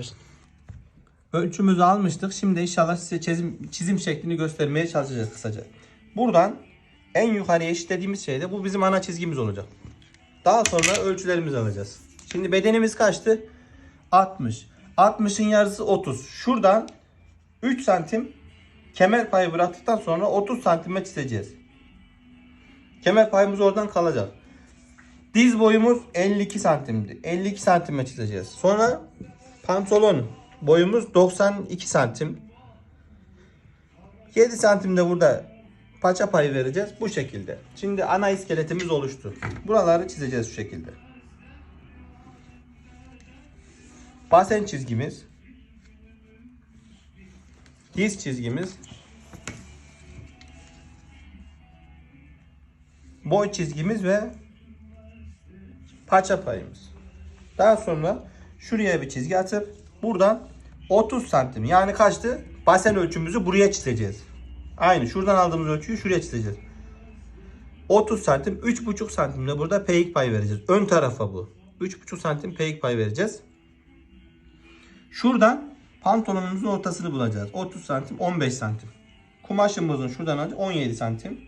Başla. Ölçümüzü almıştık. Şimdi inşallah size çizim, çizim şeklini göstermeye çalışacağız kısaca. Buradan en yukarıya eşitlediğimiz şey de bu bizim ana çizgimiz olacak. Daha sonra ölçülerimizi alacağız. Şimdi bedenimiz kaçtı? 60. 60'ın yarısı 30. Şuradan 3 santim kemer payı bıraktıktan sonra 30 santime çizeceğiz. Kemer payımız oradan kalacak. Diz boyumuz 52 santimdi. 52 santime çizeceğiz. Sonra pantolon boyumuz 92 santim. 7 santim de burada paça payı vereceğiz bu şekilde. Şimdi ana iskeletimiz oluştu. Buraları çizeceğiz şu şekilde. Basen çizgimiz. Diz çizgimiz. Boy çizgimiz ve paça payımız. Daha sonra şuraya bir çizgi atıp buradan 30 santim yani kaçtı? Basen ölçümüzü buraya çizeceğiz. Aynı şuradan aldığımız ölçüyü şuraya çizeceğiz. 30 santim 3,5 santim de burada peyik pay vereceğiz. Ön tarafa bu. 3,5 santim peyik pay vereceğiz. Şuradan pantolonumuzun ortasını bulacağız. 30 santim 15 santim. Kumaşımızın şuradan alacağız 17 santim.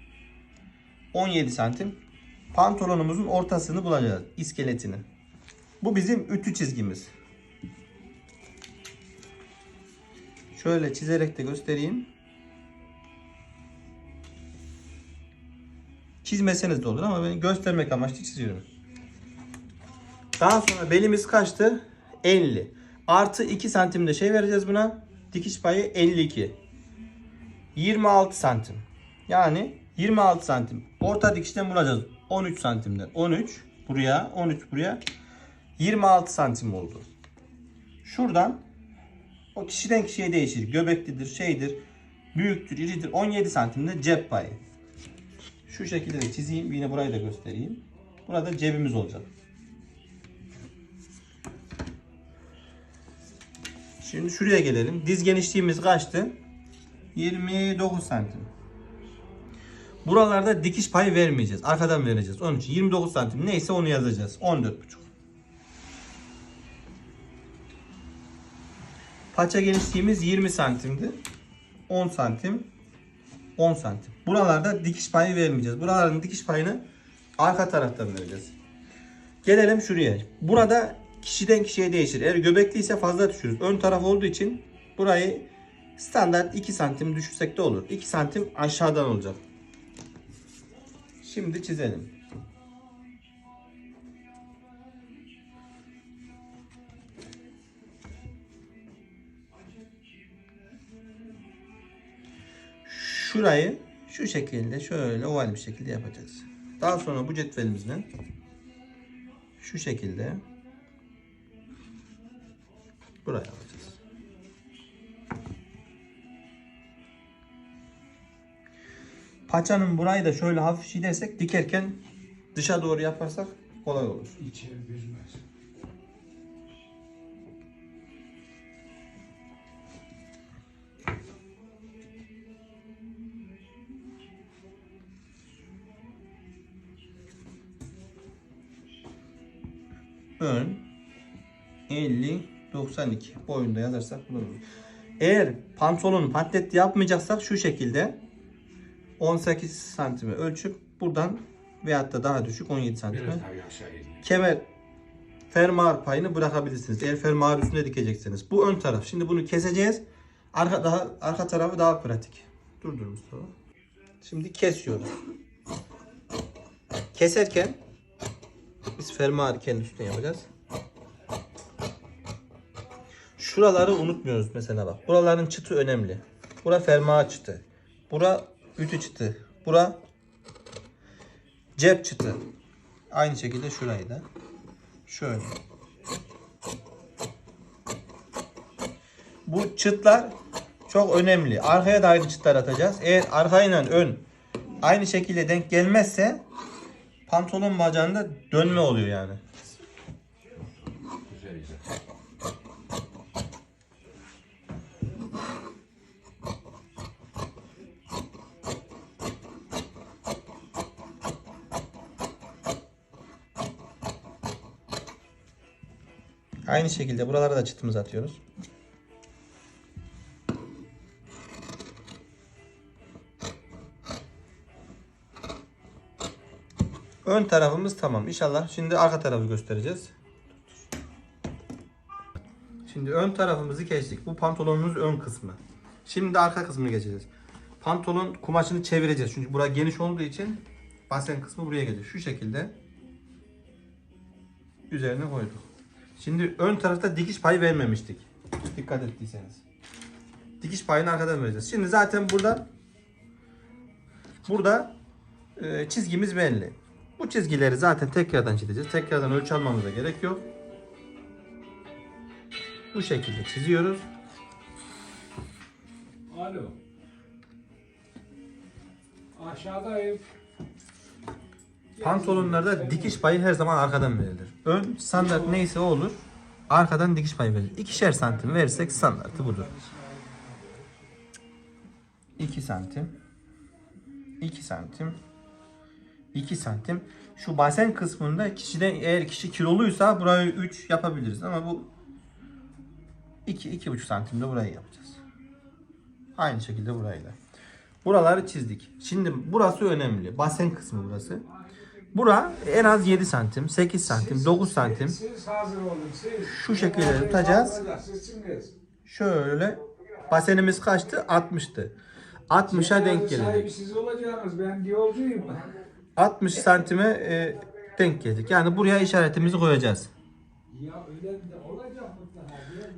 17 santim. Pantolonumuzun ortasını bulacağız. iskeletini. Bu bizim ütü çizgimiz. Şöyle çizerek de göstereyim. Çizmeseniz de olur ama ben göstermek amaçlı çiziyorum. Daha sonra belimiz kaçtı? 50. Artı 2 santim de şey vereceğiz buna. Dikiş payı 52. 26 santim. Yani 26 santim. Orta dikişten bulacağız. 13 santimden. 13 buraya, 13 buraya. 26 santim oldu. Şuradan o kişiden kişiye değişir. Göbeklidir, şeydir, büyüktür, iridir. 17 santimde cep payı. Şu şekilde de çizeyim. Yine burayı da göstereyim. Burada cebimiz olacak. Şimdi şuraya gelelim. Diz genişliğimiz kaçtı? 29 santim. Buralarda dikiş payı vermeyeceğiz. Arkadan vereceğiz. Onun için 29 santim neyse onu yazacağız. 14,5. Paça genişliğimiz 20 santimdi. 10 santim. 10 santim. Buralarda dikiş payı vermeyeceğiz. Buraların dikiş payını arka taraftan vereceğiz. Gelelim şuraya. Burada kişiden kişiye değişir. Eğer göbekliyse fazla düşürürüz. Ön taraf olduğu için burayı standart 2 santim düşürsek de olur. 2 santim aşağıdan olacak. Şimdi çizelim. Şurayı şu şekilde şöyle oval bir şekilde yapacağız. Daha sonra bu cetvelimizden şu şekilde buraya yapacağız. Paçanın burayı da şöyle hafif şilersek dikerken dışa doğru yaparsak kolay olur. İçeri büzmez. Ön 50 92 boyunda yazarsak buluruz. Eğer pantolonu patlet yapmayacaksak şu şekilde 18 santime ölçüp buradan veyahut da daha düşük 17 santime kemer fermuar payını bırakabilirsiniz. Eğer fermuar üstüne dikecekseniz. Bu ön taraf. Şimdi bunu keseceğiz. Arka daha arka tarafı daha pratik. Durdur Mustafa. Şimdi kesiyoruz. Keserken biz fermuarı kendi üstüne yapacağız. Şuraları unutmuyoruz mesela bak. Buraların çıtı önemli. Bura fermuar çıtı. Bura ütü çıtı. Bura cep çıtı. Aynı şekilde şurayı da. Şöyle. Bu çıtlar çok önemli. Arkaya da aynı çıtlar atacağız. Eğer arkayla ön aynı şekilde denk gelmezse pantolon bacağında dönme oluyor yani. Aynı şekilde buralara da çıtımızı atıyoruz. Ön tarafımız tamam. İnşallah şimdi arka tarafı göstereceğiz. Şimdi ön tarafımızı kestik. Bu pantolonumuz ön kısmı. Şimdi arka kısmını geçeceğiz. Pantolon kumaşını çevireceğiz. Çünkü bura geniş olduğu için basen kısmı buraya gelecek. Şu şekilde üzerine koyduk. Şimdi ön tarafta dikiş payı vermemiştik. Dikkat ettiyseniz. Dikiş payını arkadan vereceğiz. Şimdi zaten burada burada e, çizgimiz belli. Bu çizgileri zaten tekrardan çizeceğiz. Tekrardan ölçü almamıza gerek yok. Bu şekilde çiziyoruz. Alo. Aşağıdayım. Pantolonlarda dikiş payı her zaman arkadan verilir. Ön standart neyse o olur. Arkadan dikiş payı verilir. İkişer santim verirsek standartı budur. 2 santim. 2 santim. 2 santim. Şu basen kısmında kişiden eğer kişi kiloluysa burayı 3 yapabiliriz ama bu 2 2,5 santimde burayı yapacağız. Aynı şekilde burayla. Buraları çizdik. Şimdi burası önemli. Basen kısmı burası. Bura en az 7 santim, 8 santim, 9 santim. Siz hazır olun. Siz. Şu şekilde tutacağız. Şöyle basenimiz kaçtı? 60'tı. 60'a denk gelecek. siz olacaksınız. Ben yolcuyum. 60 santime e, denk gelecek. Yani buraya işaretimizi koyacağız.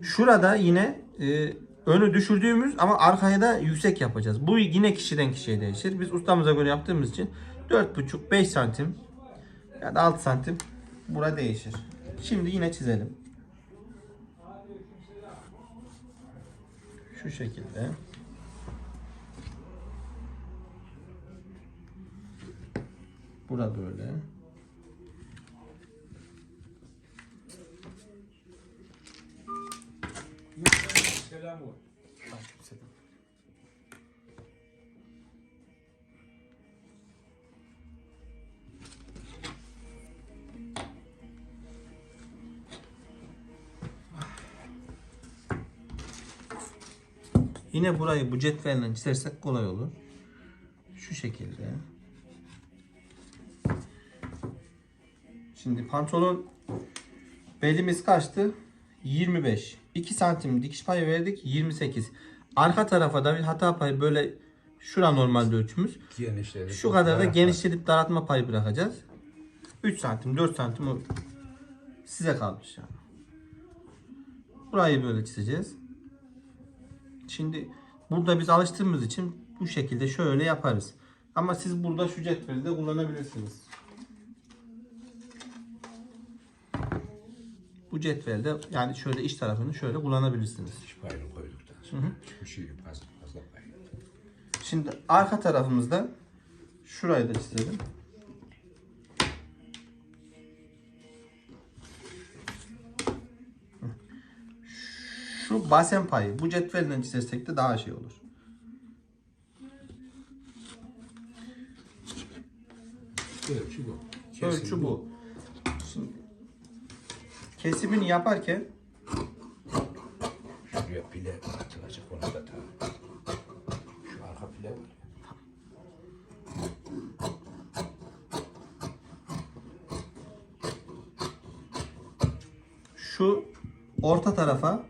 Şurada yine e, önü düşürdüğümüz ama arkayı da yüksek yapacağız. Bu yine kişiden kişiye değişir. Biz ustamıza göre yaptığımız için 4,5-5 santim ya da 6 santim bura değişir. Şimdi yine çizelim. Şu şekilde. Bura böyle. Yine burayı bu cetvelle çizersek kolay olur. Şu şekilde. Şimdi pantolon belimiz kaçtı? 25. 2 santim dikiş payı verdik 28. Arka tarafa da bir hata payı böyle şura normalde ölçümüz. Genişleri. Şu kadar da genişletip daraltma payı bırakacağız. 3 santim 4 santim o size kalmış yani. Burayı böyle çizeceğiz. Şimdi burada biz alıştığımız için bu şekilde şöyle yaparız. Ama siz burada şu cetveli de kullanabilirsiniz. Bu cetvelde yani şöyle iç tarafını şöyle kullanabilirsiniz. Diş payını koyduktan sonra. Bu şeyi fazla fazla payını. Şimdi arka tarafımızda şurayı da çizelim. Şu basen payı bu cetvelle çizersek de daha şey olur. Ölçü bu. Ölçü bu. Kesimini yaparken Şuraya pile atılacak ona da tamam. Şu arka pile var. ya. şu orta tarafa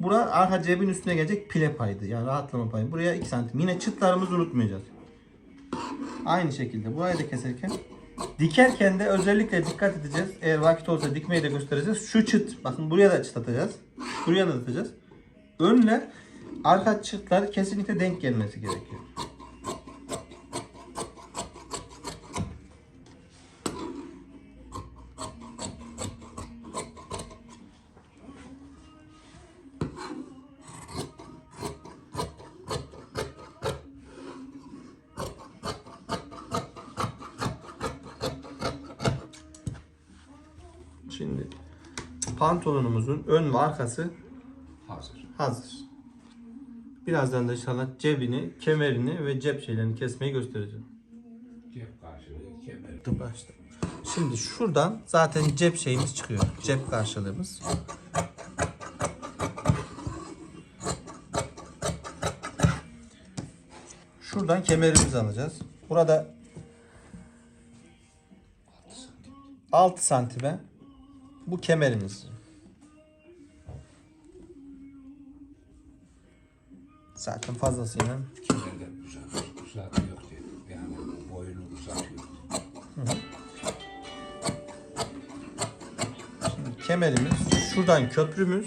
bura arka cebin üstüne gelecek pile paydı. Yani rahatlama payı. Buraya 2 santim. Yine çıtlarımızı unutmayacağız. Aynı şekilde burayı da keserken dikerken de özellikle dikkat edeceğiz. Eğer vakit olsa dikmeyi de göstereceğiz. Şu çıt. Bakın buraya da çıt atacağız. Buraya da atacağız. Önle arka çıtlar kesinlikle denk gelmesi gerekiyor. Şimdi pantolonumuzun ön ve arkası hazır. hazır. Birazdan da inşallah cebini, kemerini ve cep şeylerini kesmeyi göstereceğim. Cep karşılığı, kemer. Dur. Şimdi şuradan zaten cep şeyimiz çıkıyor. Cep karşılığımız. Şuradan kemerimizi alacağız. Burada 6 santime bu kemerimiz. Zaten fazlasıyla Kemerden uzat, uzatıyor dedim. Yani boyunu uzatıyor. kemerimiz, şuradan köprümüz,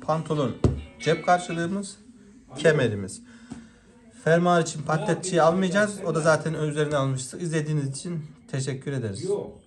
pantolon cep karşılığımız, kemerimiz. Fermuar için patletçiyi almayacağız. O da zaten üzerine almıştık. İzlediğiniz için teşekkür ederiz. Yok.